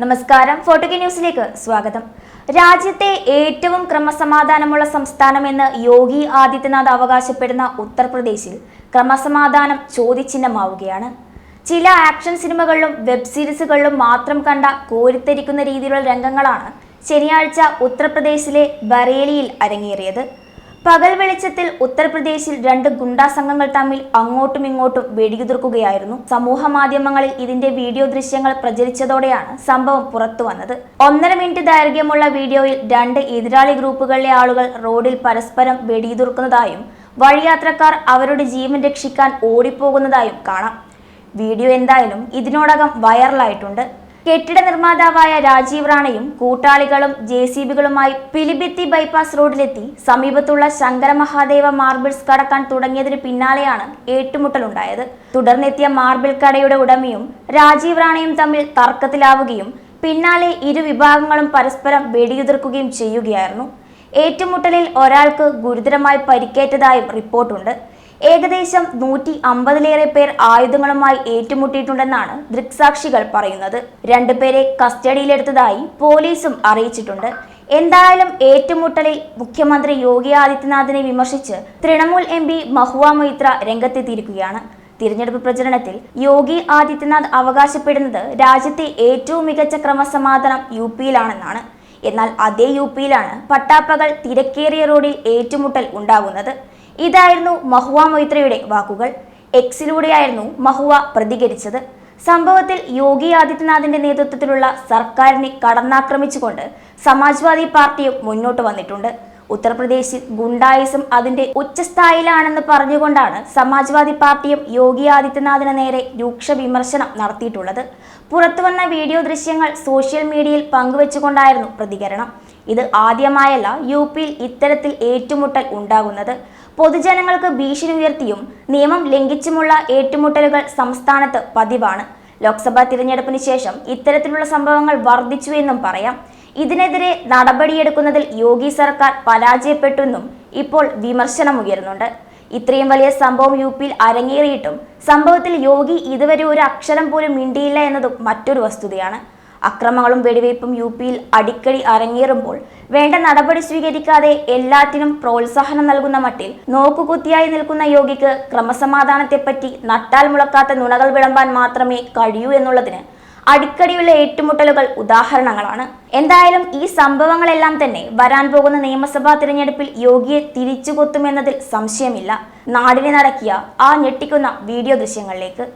നമസ്കാരം. ഫോർട്ടുഗി ന്യൂസിലേക്ക് സ്വാഗതം. രാജ്യത്തെ ഏറ്റവും ക്രമസമാധാനമുള്ള സംസ്ഥാനമെന്ന് യോഗി ആദിത്യനാഥ് അവകാശപ്പെടുന്ന ഉത്തർപ്രദേശിൽ ക്രമസമാധാനം ചോദ്യചിഹ്നമാവുകയാണ്. ചില ആക്ഷൻ സിനിമകളിലും വെബ് സീരീസുകളിലും മാത്രം കണ്ട കോരിത്തരിക്കുന്ന രീതിയിലുള്ള രംഗങ്ങളാണ് ശനിയാഴ്ച ഉത്തർപ്രദേശിലെ ബറേലിയിൽ അരങ്ങേറിയത്. പകൽ വെളിച്ചത്തിൽ ഉത്തർപ്രദേശിൽ രണ്ട് ഗുണ്ടാ സംഘങ്ങൾ തമ്മിൽ അങ്ങോട്ടും ഇങ്ങോട്ടും വെടിയുതിർക്കുകയായിരുന്നു. സമൂഹ മാധ്യമങ്ങളിൽ ഇതിന്റെ വീഡിയോ ദൃശ്യങ്ങൾ പ്രചരിച്ചതോടെയാണ് സംഭവം പുറത്തു വന്നത്. ഒന്നര മിനിറ്റ് ദൈർഘ്യമുള്ള വീഡിയോയിൽ രണ്ട് എതിരാളി ഗ്രൂപ്പുകളിലെ ആളുകൾ റോഡിൽ പരസ്പരം വെടിയുതിർക്കുന്നതായും വഴിയാത്രക്കാർ അവരുടെ ജീവൻ രക്ഷിക്കാൻ ഓടിപ്പോകുന്നതായും കാണാം. വീഡിയോ എന്തായാലും ഇതിനോടകം വൈറലായിട്ടുണ്ട്. കെട്ടിട നിർമ്മാതാവായ രാജീവ് റാണയും കൂട്ടാളികളും ജെ സി ബികളുമായി പിലിബിത്തി ബൈപ്പാസ് റോഡിലെത്തി സമീപത്തുള്ള ശങ്കര മഹാദേവ മാർബിൾസ് കടക്കാൻ തുടങ്ങിയതിന് പിന്നാലെയാണ് ഏറ്റുമുട്ടലുണ്ടായത്. തുടർന്നെത്തിയ മാർബിൾ കടയുടെ ഉടമയും രാജീവ് റാണയും തമ്മിൽ തർക്കത്തിലാവുകയും പിന്നാലെ ഇരു വിഭാഗങ്ങളും പരസ്പരം വെടിയുതിർക്കുകയും ചെയ്യുകയായിരുന്നു. ഏറ്റുമുട്ടലിൽ ഒരാൾക്ക് ഗുരുതരമായി പരിക്കേറ്റതായും റിപ്പോർട്ടുണ്ട്. ഏകദേശം നൂറ്റി അമ്പതിലേറെ പേർ ആയുധങ്ങളുമായി ഏറ്റുമുട്ടിയിട്ടുണ്ടെന്നാണ് ദൃക്സാക്ഷികൾ പറയുന്നത്. രണ്ടുപേരെ കസ്റ്റഡിയിലെടുത്തതായി പോലീസും അറിയിച്ചിട്ടുണ്ട്. എന്തായാലും ഏറ്റുമുട്ടലിൽ മുഖ്യമന്ത്രി യോഗി ആദിത്യനാഥിനെ വിമർശിച്ച് തൃണമൂൽ എം പി മഹുവ മൊയ്ത്ര രംഗത്തെത്തിയിരിക്കുകയാണ്. തിരഞ്ഞെടുപ്പ് പ്രചരണത്തിൽ യോഗി ആദിത്യനാഥ് അവകാശപ്പെടുന്നത് രാജ്യത്തെ ഏറ്റവും മികച്ച ക്രമസമാധാനം യു പിയിലാണെന്നാണ്. എന്നാൽ അതേ യു പിയിലാണ് പട്ടാപ്പകൽ തിരക്കേറിയ റോഡിൽ ഏറ്റുമുട്ടൽ ഉണ്ടാകുന്നത്. ഇതായിരുന്നു മഹുവ മൊയ്ത്രയുടെ വാക്കുകൾ. എക്സിലൂടെയായിരുന്നു മഹുവ പ്രതികരിച്ചത്. സംഭവത്തിൽ യോഗി ആദിത്യനാഥിന്റെ നേതൃത്വത്തിലുള്ള സർക്കാരിനെ കടന്നാക്രമിച്ചുകൊണ്ട് സമാജ്വാദി പാർട്ടിയും മുന്നോട്ട് വന്നിട്ടുണ്ട്. ഉത്തർപ്രദേശിൽ ഗുണ്ടായിസം അതിന്റെ ഉച്ചസ്ഥായിലാണെന്ന് പറഞ്ഞുകൊണ്ടാണ് സമാജ്വാദി പാർട്ടിയും യോഗി ആദിത്യനാഥിന് നേരെ രൂക്ഷ വിമർശനം നടത്തിയിട്ടുള്ളത്. പുറത്തുവന്ന വീഡിയോ ദൃശ്യങ്ങൾ സോഷ്യൽ മീഡിയയിൽ പങ്കുവച്ചുകൊണ്ടായിരുന്നു പ്രതികരണം. ഇത് ആദ്യമായല്ല യു പിയിൽ ഇത്തരത്തിൽ ഏറ്റുമുട്ടൽ ഉണ്ടാകുന്നത്. പൊതുജനങ്ങൾക്ക് ഭീഷണി ഉയർത്തിയും നിയമം ലംഘിച്ചുമുള്ള ഏറ്റുമുട്ടലുകൾ സംസ്ഥാനത്ത് പതിവാണ്. ലോക്സഭാ തിരഞ്ഞെടുപ്പിന് ശേഷം ഇത്തരത്തിലുള്ള സംഭവങ്ങൾ വർദ്ധിച്ചു എന്നും പറയാം. ഇതിനെതിരെ നടപടിയെടുക്കുന്നതിൽ യോഗി സർക്കാർ പരാജയപ്പെട്ടുവെന്നും ഇപ്പോൾ വിമർശനമുയരുന്നുണ്ട് ഇത്രയും വലിയ സംഭവം യു പിയിൽ അരങ്ങേറിയിട്ടും സംഭവത്തിൽ യോഗി ഇതുവരെ ഒരു അക്ഷരം പോലും മിണ്ടിയില്ല എന്നതും മറ്റൊരു വസ്തുതയാണ്. അക്രമങ്ങളും വെടിവയ്പും യു പിയിൽ അടിക്കടി അരങ്ങേറുമ്പോൾ വേണ്ട നടപടി സ്വീകരിക്കാതെ എല്ലാത്തിനും പ്രോത്സാഹനം നൽകുന്ന മട്ടിൽ നോക്കുകുത്തിയായി നിൽക്കുന്ന യോഗിക്ക് ക്രമസമാധാനത്തെപ്പറ്റി നട്ടാൽ മുളക്കാത്ത നുണകൾ വിളമ്പാൻ മാത്രമേ കഴിയൂ എന്നുള്ളതിന് അടിക്കടിയുള്ള ഏറ്റുമുട്ടലുകൾ ഉദാഹരണങ്ങളാണ്. എന്തായാലും ഈ സംഭവങ്ങളെല്ലാം തന്നെ വരാൻ പോകുന്ന നിയമസഭാ തിരഞ്ഞെടുപ്പിൽ യോഗിയെ തിരിച്ചുകൊത്തുമെന്നതിൽ സംശയമില്ല. നാടിനെ നടക്കിയ ആ ഞെട്ടിക്കുന്ന വീഡിയോ ദൃശ്യങ്ങളിലേക്ക്.